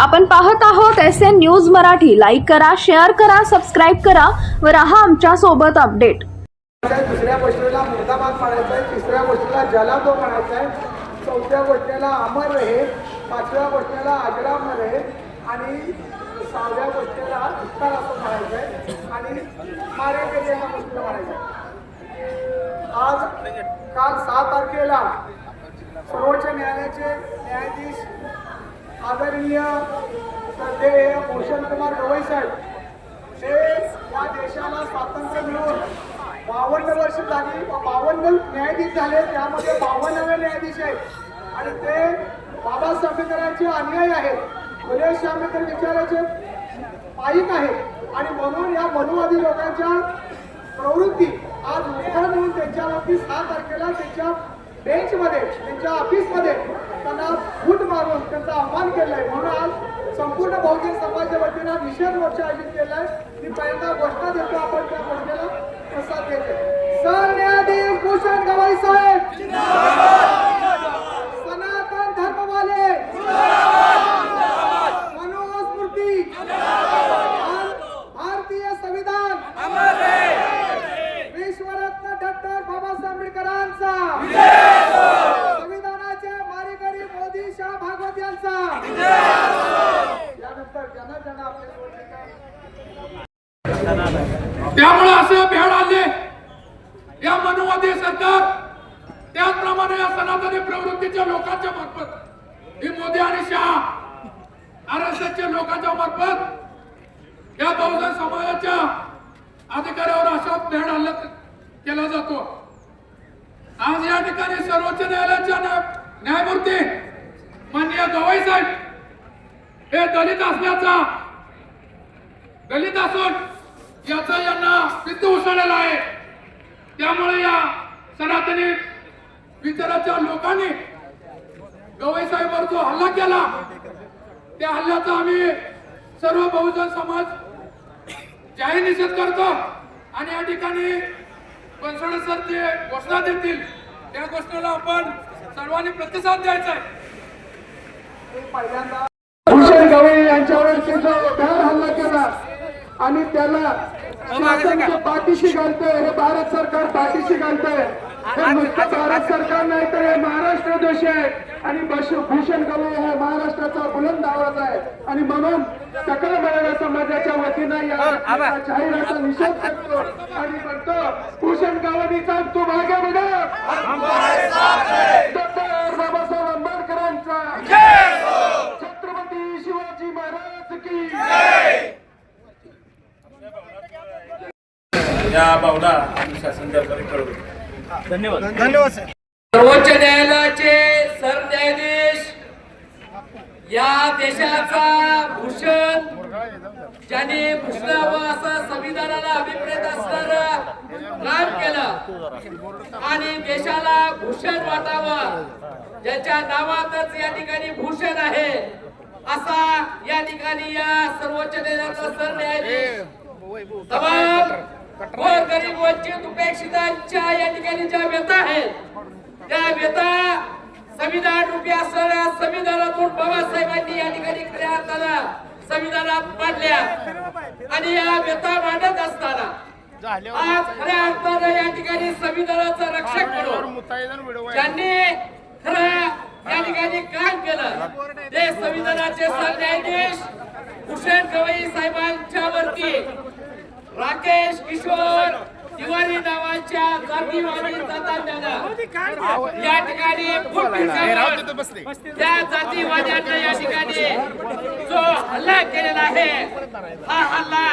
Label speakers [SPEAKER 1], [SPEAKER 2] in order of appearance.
[SPEAKER 1] आपण पाहत आहोत S N news Marathi. Like करा शेअर करा सबस्क्राईब करा व राहा आमच्यासोबत अपडेट
[SPEAKER 2] दुसऱ्या गोष्टीला मुर्दाबाद म्हणायचा आहे. तिसऱ्या गोष्टीला जलादो म्हणायचा आहे चौथ्या गोष्टीला अमर रहे पाचव्या गोष्टीला अजराम रहे आणि सहाव्या गोष्टीला उत्तर असं म्हणायचं आहे. आणि मारे गेले ह्या गोष्टीला म्हणायचं आहे. आज काल सहा तारखेला सर्वोच्च न्यायालयाचे न्यायाधीश आदरणीय श्रद्धेय भूषण कुमार गवई साहेब ते या देशाला स्वातंत्र्य मिळून बावन्न वर्ष झाली बावन्न न्यायाधीश झाले त्यामध्ये बावन्नवे न्यायाधीश आहेत. आणि ते बाबासाहेब आंबेडकरांचे अनुयायी आहेत. सुरेश आंबेडकर विचाराचे पायिक आहेत आणि म्हणून या मनुवादी लोकांच्या प्रवृत्ती आज उभा म्हणून त्यांच्यावरती सहा तारखेला त्यांच्या बेंचमध्ये त्यांच्या ऑफिसमध्ये त्यांना फूट मारून त्यांचा अपमान केलाय. म्हणून आज संपूर्ण बहुजन समाजाच्या वतीनं निषेध मोर्चा आयोजित केलाय. मी पहिल्यांदा घोषणा देतो आपण त्या घोषणेला प्रसाद देतो सरन्यायाधीश भूषण गवाई साहेब सनातन धर्मवाले मनुस्मृती भारतीय संविधान विश्वरत्न डॉक्टर बाबासाहेब आंबेडकरांचा संविधानाचे मारेकरी मोदी शाह भागवत यांचा यानंतर ज्यांना ज्यांना आपले सोडले
[SPEAKER 3] त्यामुळे असं भेड आले या मनुवादी सरकार त्याचप्रमाणे या सनातनी प्रवृत्तीच्या लोकांच्या मार्फत ही मोदी आणि शहा आर एस एसच्या लोकांच्या मार्फत या बहुजन समाजाच्या अधिकाऱ्यावर अशा भेड हल्ला केला जातो. आज या ठिकाणी सर्वोच्च न्यायालयाच्या न्यायमूर्ती माननीय गवाई साहेब हे दलित असल्याचा दलित असून याचा यांना सिद्ध उसळलेला आहे. त्यामुळे या सनातनी विचाराच्या लोकांनी गवई साहेबांवर जो हल्ला केला त्या हल्ल्याचा आम्ही सर्व बहुजन समाज जाहीर निषेध करतो आणि या ठिकाणी बनसोडे सर जे घोषणा देतील त्या घोषणेला आपण सर्वांनी प्रतिसाद द्यायचा आहे.
[SPEAKER 2] पहिल्यांदा भूषण गवई यांच्यावर जो भ्याड हल्ला केला आणि त्याला पाठीशी घालतंय हे भारत सरकार पाठीशी घालतंय. हे नुसतं भारत सरकार नाही तर हे महाराष्ट्र देश आहे. आणि भूषण गवई हा महाराष्ट्राचा बुलंद आवाज आहे. आणि म्हणून सकल मराठा समाजाच्या वतीनं या घटनेचा जाहीर असा निषेध करतो आणि म्हणतो भूषण गवईचा तू मागे बघ.
[SPEAKER 4] या भावना आम्ही शासन दरबारी कळवतो
[SPEAKER 5] सर्वोच्च न्यायालयाचे सरन्यायाधीश या देशाचा भूषण ज्यांनी भूषणावं असं संविधानाला अभिप्रेत असणार काम केलं आणि देशाला भूषण वाटावं ज्याच्या नावातच या ठिकाणी भूषण आहे असा या ठिकाणी या सर्वोच्च न्यायालयाचा सरन्यायाधीश तमाम गोर गरीब वंचित उपेक्षितांच्या या ठिकाणी ज्या व्यथा आहेत त्या व्यथा संविधान रूपी असणाऱ्या संविधानातून बाबासाहेबांनी या ठिकाणी खऱ्या अर्थानं संविधानात मांडल्या. आणि या व्यथा मांडत असताना आज खऱ्या अर्थानं या ठिकाणी संविधानाचं रक्षक म्हणून ज्यांनी खरं या ठिकाणी काम केलं ते संविधानाचे सरन्यायाधीश भूषण गवई साहेबांच्या वरती राकेश किशोर तिवारी नावाच्या जातीवादी जातांना या ठिकाणी त्या जातीवाद्यांना या ठिकाणी जो हल्ला केलेला आहे हा हल्ला